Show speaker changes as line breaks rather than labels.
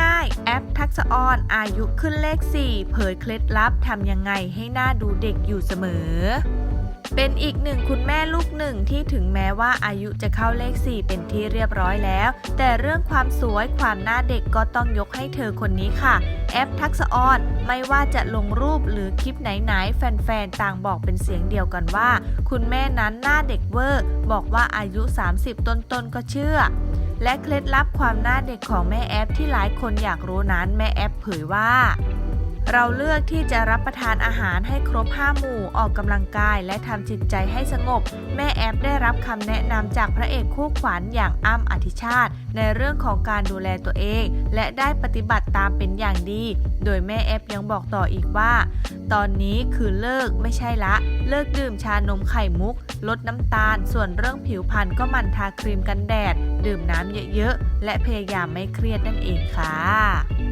ง่ายๆ แอปทักษะออนอายุขึ้นเลข 4 เผยเคล็ดลับทำยังไงให้หน้าดูเด็กอยู่เสมอ เป็นอีกหนึ่งคุณแม่ลูกหนึ่งที่ถึงแม้ว่าอายุจะเข้าเลข 4 เป็นที่เรียบร้อยแล้ว แต่เรื่องความสวยความหน้าเด็กก็ต้องยกให้เธอคนนี้ค่ะ แอปทักษะออนไม่ว่าจะลงรูปหรือคลิปไหนๆ แฟนๆ ต่างบอกเป็นเสียงเดียวกันว่า คุณแม่นั้นหน้าเด็กเวอร์ บอกว่าอายุ 30 ต้นๆ ก็เชื่อ และเคล็ดลับความหน้าเด็กของแม่แอปที่หลายคนอยากรู้นั้นแม่แอปเผยว่า เราเลือกที่จะรับประทานอาหารให้ครบ5หมู่ออกกำลังกายและทำจิตใจให้สงบ แม่แอปได้รับคำแนะนำจากพระเอกคู่ขวัญอย่างอ้ำอธิชาติ ในเรื่องของการดูแลตัวเอง และได้ปฏิบัติตามเป็นอย่างดี โดยแม่แอปยังบอกต่ออีกว่า ตอนนี้คือเลิกไม่ใช่ละ เลิกดื่มชานมไข่มุก ลดน้ำตาล ส่วนเรื่องผิวพรรณก็หมันทาครีมกันแดด ดื่มน้ำเยอะๆและพยายามไม่เครียดนั่นเองค่ะ